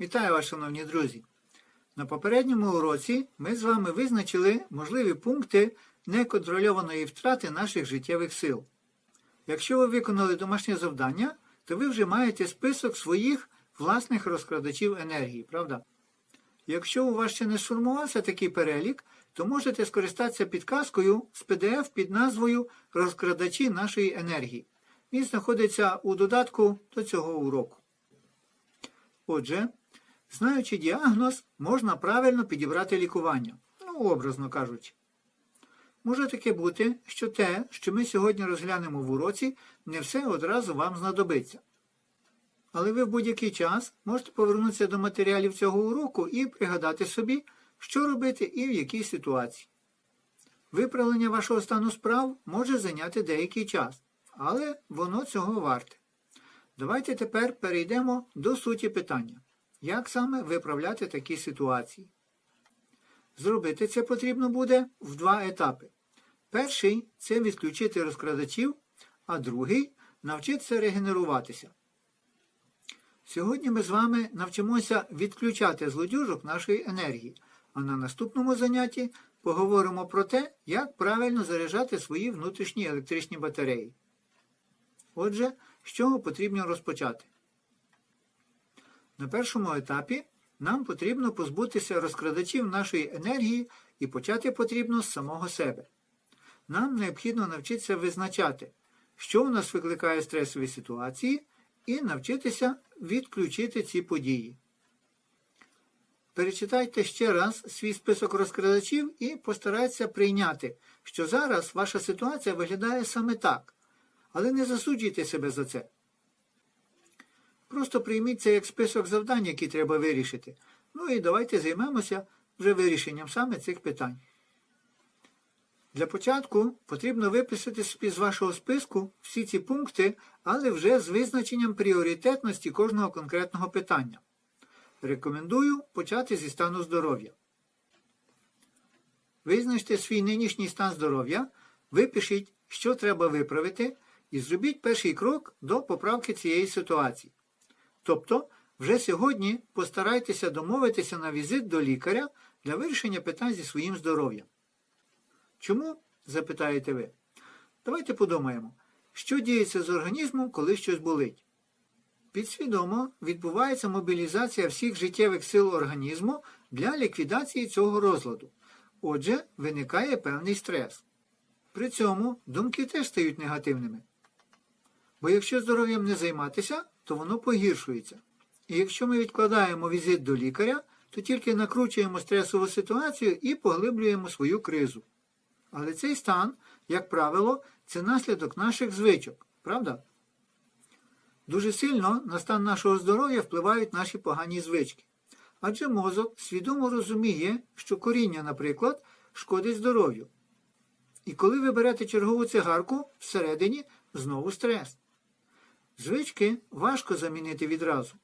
Вітаю вас, шановні друзі! На попередньому уроці ми з вами визначили можливі пункти неконтрольованої втрати наших життєвих сил. Якщо ви виконали домашнє завдання, то ви вже маєте список своїх власних розкрадачів енергії, правда? Якщо у вас ще не сформувався такий перелік, то можете скористатися підказкою з PDF під назвою Розкрадачі нашої енергії. Він знаходиться у додатку до цього уроку. Отже, знаючи діагноз, можна правильно підібрати лікування, ну, образно кажучи. Може таке бути, що те, що ми сьогодні розглянемо в уроці, не все одразу вам знадобиться. Але ви в будь-який час можете повернутися до матеріалів цього уроку і пригадати собі, що робити і в якій ситуації. Виправлення вашого стану справ може зайняти деякий час, але воно цього варте. Давайте тепер перейдемо до суті питання. Як саме виправляти такі ситуації? Зробити це потрібно буде в два етапи. Перший це відключити розкрадачів, а другий навчитися регенеруватися. Сьогодні ми з вами навчимося відключати злодюжок нашої енергії, а на наступному занятті поговоримо про те, як правильно заряджати свої внутрішні електричні батареї. Отже, з чого потрібно розпочати? На першому етапі нам потрібно позбутися розкрадачів нашої енергії і почати потрібно з самого себе. Нам необхідно навчитися визначати, що у нас викликає стресові ситуації, і навчитися відключити ці події. Перечитайте ще раз свій список розкрадачів і постарайтеся прийняти, що зараз ваша ситуація виглядає саме так, але не засуджуйте себе за це. Просто прийміть це як список завдань, які треба вирішити. Ну і давайте займемося вже вирішенням саме цих питань. Для початку потрібно виписати собі з вашого списку всі ці пункти, але вже з визначенням пріоритетності кожного конкретного питання. Рекомендую почати зі стану здоров'я. Визначте свій нинішній стан здоров'я, випишіть, що треба виправити, і зробіть перший крок до поправки цієї ситуації. Тобто, вже сьогодні постарайтеся домовитися на візит до лікаря для вирішення питань зі своїм здоров'ям. Чому? запитаєте ви. Давайте подумаємо, що діється з організмом, коли щось болить. Підсвідомо відбувається мобілізація всіх життєвих сил організму для ліквідації цього розладу. Отже, виникає певний стрес. При цьому думки теж стають негативними. Бо якщо здоров'ям не займатися, то воно погіршується. І якщо ми відкладаємо візит до лікаря, то тільки накручуємо стресову ситуацію і поглиблюємо свою кризу. Але цей стан, як правило, це наслідок наших звичок, правда? Дуже сильно на стан нашого здоров'я впливають наші погані звички. Адже мозок свідомо розуміє, що коріння, наприклад, шкодить здоров'ю. І коли ви берете чергову цигарку, всередині знову стрес. Звички важко замінити відразу.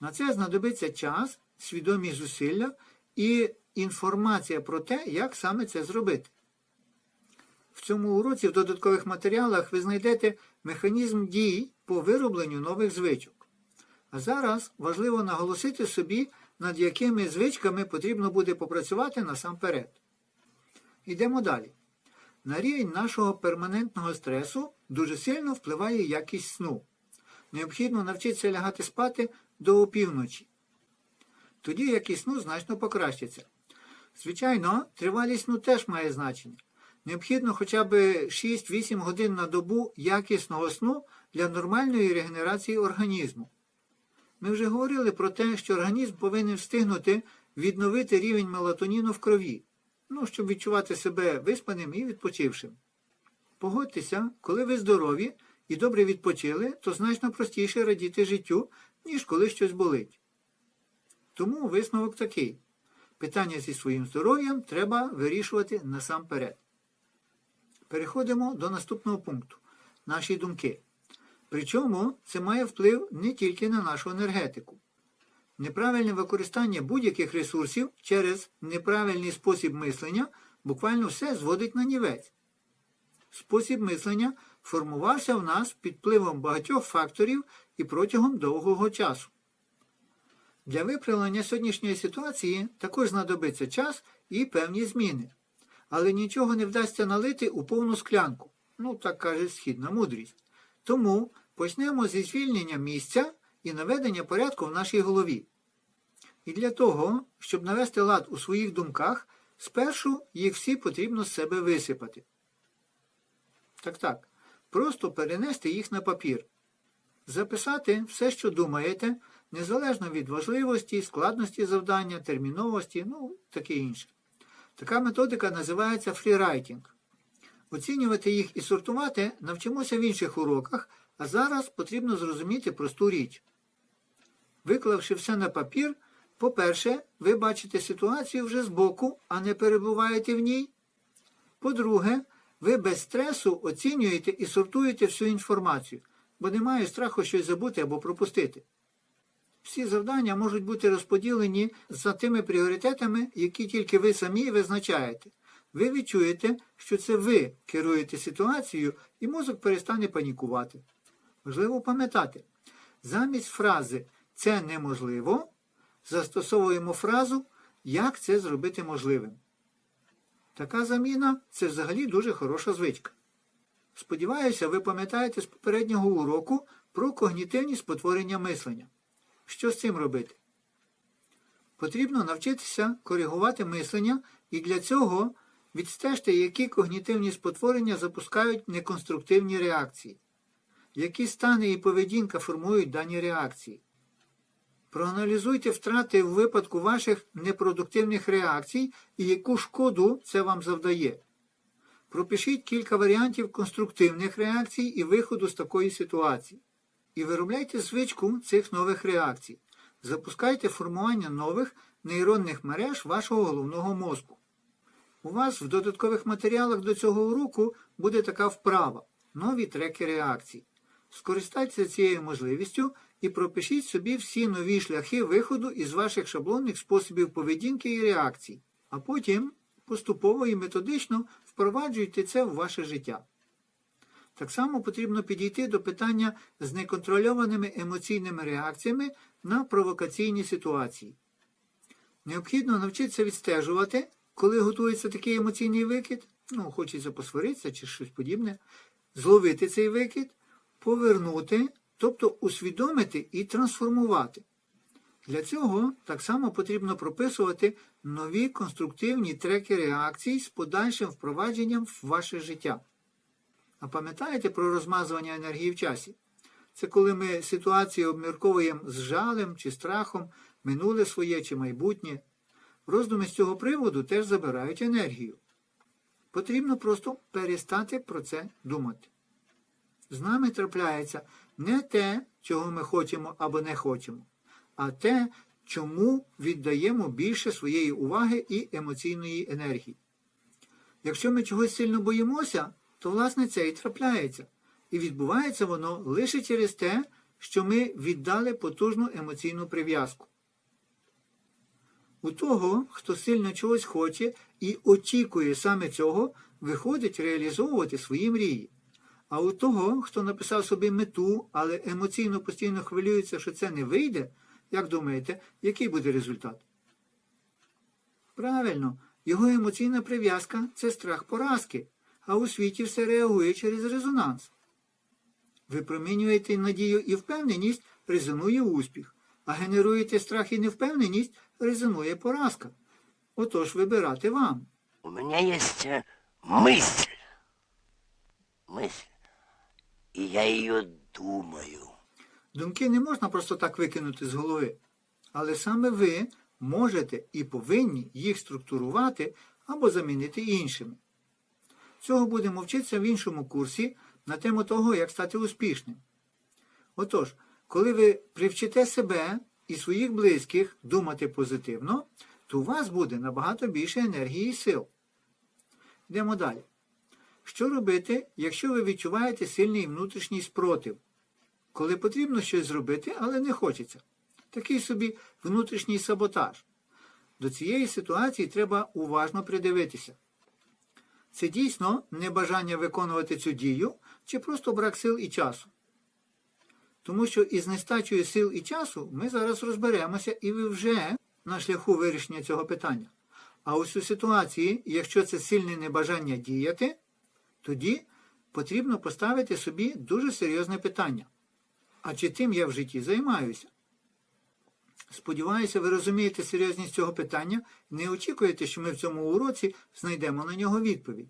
На це знадобиться час, свідомі зусилля і інформація про те, як саме це зробити. В цьому уроці в додаткових матеріалах ви знайдете механізм дій по виробленню нових звичок. А зараз важливо наголосити собі, над якими звичками потрібно буде попрацювати насамперед. Йдемо далі. На рівень нашого перманентного стресу дуже сильно впливає якість сну. Необхідно навчитися лягати спати до опівночі. Тоді якість сну значно покращиться. Звичайно, тривалість сну теж має значення. Необхідно хоча б 6-8 годин на добу якісного сну для нормальної регенерації організму. Ми вже говорили про те, що організм повинен встигнути відновити рівень мелатоніну в крові, ну, щоб відчувати себе виспаним і відпочившим. Погодьтеся, коли ви здорові і добре відпочили, то значно простіше радіти життю, ніж коли щось болить. Тому висновок такий. Питання зі своїм здоров'ям треба вирішувати насамперед. Переходимо до наступного пункту наші думки. Причому це має вплив не тільки на нашу енергетику. Неправильне використання будь-яких ресурсів через неправильний спосіб мислення буквально все зводить на нівець. Спосіб мислення формувався в нас під впливом багатьох факторів і протягом довгого часу. Для виправлення сьогоднішньої ситуації також знадобиться час і певні зміни. Але нічого не вдасться налити у повну склянку. Ну, так каже східна мудрість. Тому почнемо зі звільнення місця і наведення порядку в нашій голові. І для того, щоб навести лад у своїх думках, спершу їх всі потрібно з себе висипати. Так так, просто перенести їх на папір. Записати все, що думаєте, незалежно від важливості, складності завдання, терміновості, ну, таке інше. Така методика називається фрірайтінг. Оцінювати їх і сортувати навчимося в інших уроках, а зараз потрібно зрозуміти просту річ. Виклавши все на папір, по-перше, ви бачите ситуацію вже збоку, а не перебуваєте в ній. По-друге, ви без стресу оцінюєте і сортуєте всю інформацію, бо немає страху щось забути або пропустити. Всі завдання можуть бути розподілені за тими пріоритетами, які тільки ви самі визначаєте. Ви відчуєте, що це ви керуєте ситуацією, і мозок перестане панікувати. Важливо пам'ятати, замість фрази це неможливо застосовуємо фразу як це зробити можливим. Така заміна це взагалі дуже хороша звичка. Сподіваюся, ви пам'ятаєте з попереднього уроку про когнітивні спотворення мислення. Що з цим робити? Потрібно навчитися коригувати мислення і для цього відстежте, які когнітивні спотворення запускають неконструктивні реакції, які стани і поведінка формують дані реакції. Проаналізуйте втрати в випадку ваших непродуктивних реакцій і яку шкоду це вам завдає. Пропишіть кілька варіантів конструктивних реакцій і виходу з такої ситуації. І виробляйте звичку цих нових реакцій. Запускайте формування нових нейронних мереж вашого головного мозку. У вас в додаткових матеріалах до цього уроку буде така вправа нові треки реакцій. Скористайтеся цією можливістю і пропишіть собі всі нові шляхи виходу із ваших шаблонних способів поведінки і реакцій, а потім поступово і методично впроваджуйте це в ваше життя. Так само потрібно підійти до питання з неконтрольованими емоційними реакціями на провокаційні ситуації. Необхідно навчитися відстежувати, коли готується такий емоційний викид, ну, хочеться посваритися чи щось подібне, зловити цей викид, повернути тобто усвідомити і трансформувати. Для цього так само потрібно прописувати нові конструктивні треки реакцій з подальшим впровадженням в ваше життя. А пам'ятаєте про розмазування енергії в часі? Це коли ми ситуацію обмірковуємо з жалем чи страхом, минуле своє чи майбутнє. Роздуми з цього приводу теж забирають енергію. Потрібно просто перестати про це думати. З нами трапляється не те, чого ми хочемо або не хочемо, а те, чому віддаємо більше своєї уваги і емоційної енергії. Якщо ми чогось сильно боїмося, то власне це і трапляється. І відбувається воно лише через те, що ми віддали потужну емоційну прив'язку. У того, хто сильно чогось хоче і очікує саме цього, виходить реалізовувати свої мрії. А у того, хто написав собі мету, але емоційно постійно хвилюється, що це не вийде, як думаєте, який буде результат? Правильно, його емоційна прив'язка це страх поразки, а у світі все реагує через резонанс. Випромінюєте надію і впевненість, резонує успіх, а генеруєте страх і невпевненість, резонує поразка. Отож вибирати вам. У меня есть э, мысль. И я ее думаю. Думки не можна просто так викинути з голови, але саме ви можете і повинні їх структурувати або замінити іншими. Цього будемо вчитися в іншому курсі на тему того, як стати успішним. Отож, коли ви привчите себе і своїх близьких думати позитивно, то у вас буде набагато більше енергії і сил. Йдемо далі. Що робити, якщо ви відчуваєте сильний внутрішній спротив? Коли потрібно щось зробити, але не хочеться. Такий собі внутрішній саботаж. До цієї ситуації треба уважно придивитися. Це дійсно небажання виконувати цю дію чи просто брак сил і часу. Тому що із нестачею сил і часу ми зараз розберемося, і ви вже на шляху вирішення цього питання. А ось у ситуації, якщо це сильне небажання діяти, тоді потрібно поставити собі дуже серйозне питання. А чи тим я в житті займаюся? Сподіваюся, ви розумієте серйозність цього питання і не очікуєте, що ми в цьому уроці знайдемо на нього відповідь.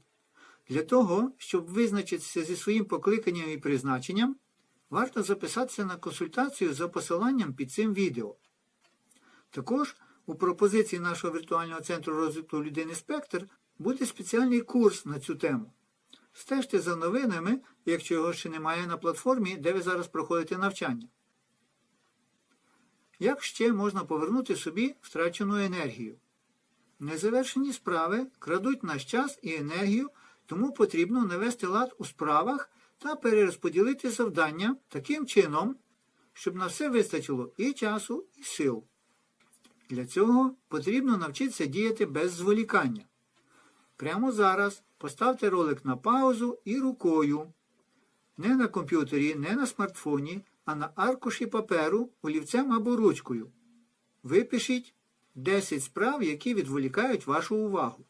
Для того, щоб визначитися зі своїм покликанням і призначенням, варто записатися на консультацію за посиланням під цим відео. Також у пропозиції нашого віртуального центру розвитку людини Спектр буде спеціальний курс на цю тему. Стежте за новинами, якщо його ще немає на платформі, де ви зараз проходите навчання. Як ще можна повернути собі втрачену енергію? Незавершені справи крадуть наш час і енергію, тому потрібно навести лад у справах та перерозподілити завдання таким чином, щоб на все вистачило і часу, і сил. Для цього потрібно навчитися діяти без зволікання. Прямо зараз поставте ролик на паузу і рукою. Не на комп'ютері, не на смартфоні, а на аркуші паперу, олівцем або ручкою. Випишіть 10 справ, які відволікають вашу увагу.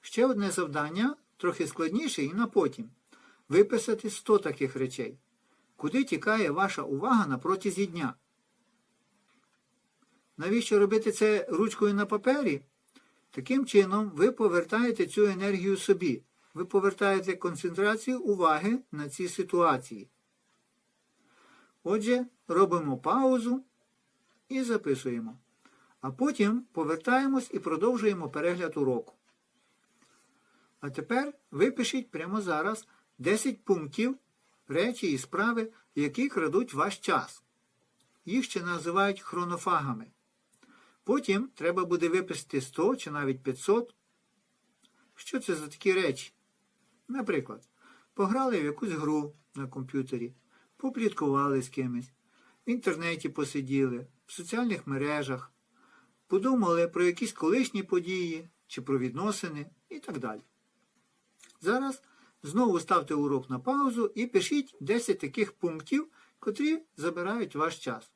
Ще одне завдання, трохи складніше і на потім. Виписати 100 таких речей. Куди тікає ваша увага на протязі дня? Навіщо робити це ручкою на папері? Таким чином, ви повертаєте цю енергію собі. Ви повертаєте концентрацію уваги на ці ситуації. Отже, робимо паузу і записуємо. А потім повертаємось і продовжуємо перегляд уроку. А тепер випишіть прямо зараз 10 пунктів, речі і справи, які крадуть ваш час. Їх ще називають хронофагами. Потім треба буде виписати 100 чи навіть 500. Що це за такі речі? Наприклад, пограли в якусь гру на комп'ютері, попліткували з кимось, в інтернеті посиділи, в соціальних мережах, подумали про якісь колишні події чи про відносини і так далі. Зараз знову ставте урок на паузу і пишіть 10 таких пунктів, котрі забирають ваш час.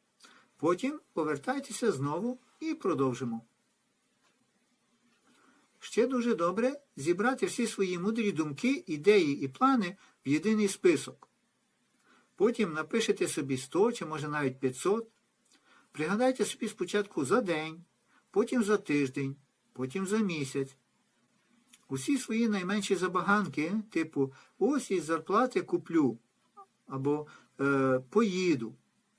Потім повертайтеся знову і продовжимо. Ще дуже добре зібрати всі свої мудрі думки, ідеї і плани в єдиний список. Потім напишете собі 100 чи може навіть 500. Пригадайте собі спочатку за день, потім за тиждень, потім за місяць. Усі свої найменші забаганки, типу ось із зарплати куплю, або е, поїду,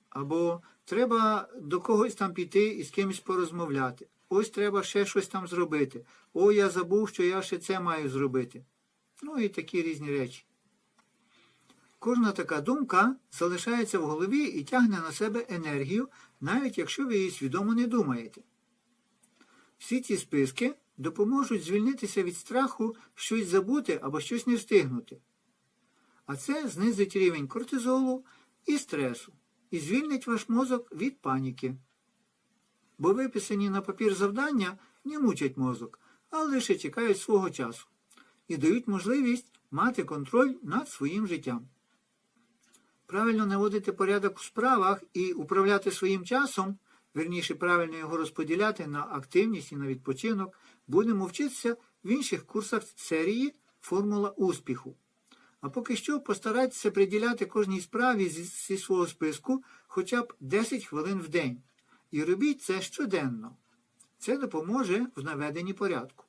або треба до когось там піти і з кимось порозмовляти. Ось треба ще щось там зробити. О, я забув, що я ще це маю зробити. Ну і такі різні речі. Кожна така думка залишається в голові і тягне на себе енергію, навіть якщо ви її свідомо не думаєте. Всі ці списки допоможуть звільнитися від страху щось забути або щось не встигнути. А це знизить рівень кортизолу і стресу і звільнить ваш мозок від паніки. Бо виписані на папір завдання не мучать мозок, а лише чекають свого часу і дають можливість мати контроль над своїм життям. Правильно наводити порядок у справах і управляти своїм часом, верніше правильно його розподіляти на активність і на відпочинок, будемо вчитися в інших курсах серії Формула успіху. А поки що постарайтеся приділяти кожній справі зі, свого списку хоча б 10 хвилин в день. І робіть це щоденно. Це допоможе в наведенні порядку.